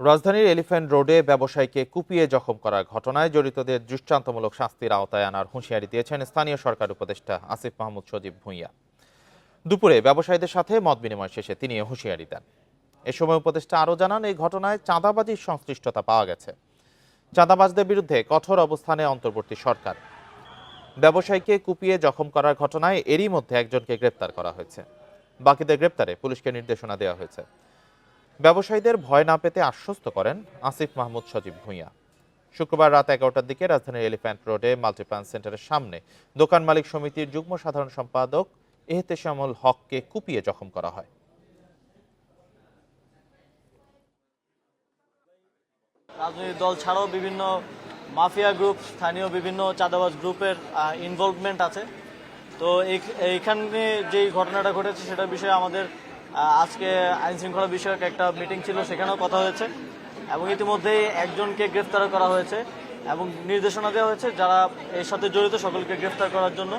রাজধানীর এলিফ্যান্ট রোডে ব্যবসায়ীকে কুপিয়ে জখম করার ঘটনায় জড়িতদের দৃষ্টান্তমূলক শাস্তির আওতায় আনার হুঁশিয়ারি দিয়েছেন স্থানীয় সরকার উপদেষ্টা আসিফ মাহমুদ সজীব ভূঁইয়া। দুপুরে ব্যবসায়ীদের সাথে মত বিনিময় শেষে তিনি হুঁশিয়ারি দেন। এ সময় উপদেষ্টা আরও জানান, এই ঘটনায় চাঁদাবাজির সংশ্লিষ্টতা পাওয়া গেছে। চাঁদাবাজদের বিরুদ্ধে কঠোর অবস্থানে অন্তর্বর্তী সরকার। ব্যবসায়ীকে কুপিয়ে জখম করার ঘটনায় এরই মধ্যে একজনকে গ্রেপ্তার করা হয়েছে। বাকিদের গ্রেপ্তারে পুলিশকে নির্দেশনা দেওয়া হয়েছে। ব্যবসায়ীদের ভয় না পেতে আশ্বস্ত করেন আসিফ মাহমুদ সজীব ভূঁইয়া। শুক্রবার রাত এগারোটার দিকে রাজধানীর এলিফ্যান্ট রোডে মাল্টিপ্লান সেন্টারের সামনে দোকান মালিক সমিতির যুগ্ম সাধারণ সম্পাদক এহতেশামুল হককে কুপিয়ে জখম করা হয়। রাজনৈতিক দল ছাড়াও বিভিন্ন মাফিয়া গ্রুপ স্থানীয় বিভিন্ন চাঁদাবাজ গ্রুপের ইনভলভমেন্ট আছে। তো এই- এইখানে যেই ঘটনাটা ঘটেছে সেটার বিষয়ে আমাদের আজকে আইন শৃঙ্খলা বিষয়ক একটা মিটিং ছিল, সেখানেও কথা হয়েছে। এবং ইতিমধ্যেই একজনকে গ্রেফতার করা হয়েছে এবং নির্দেশনা দেওয়া হয়েছে যারা এর সাথে জড়িত, সকলকে গ্রেফতার করার জন্য।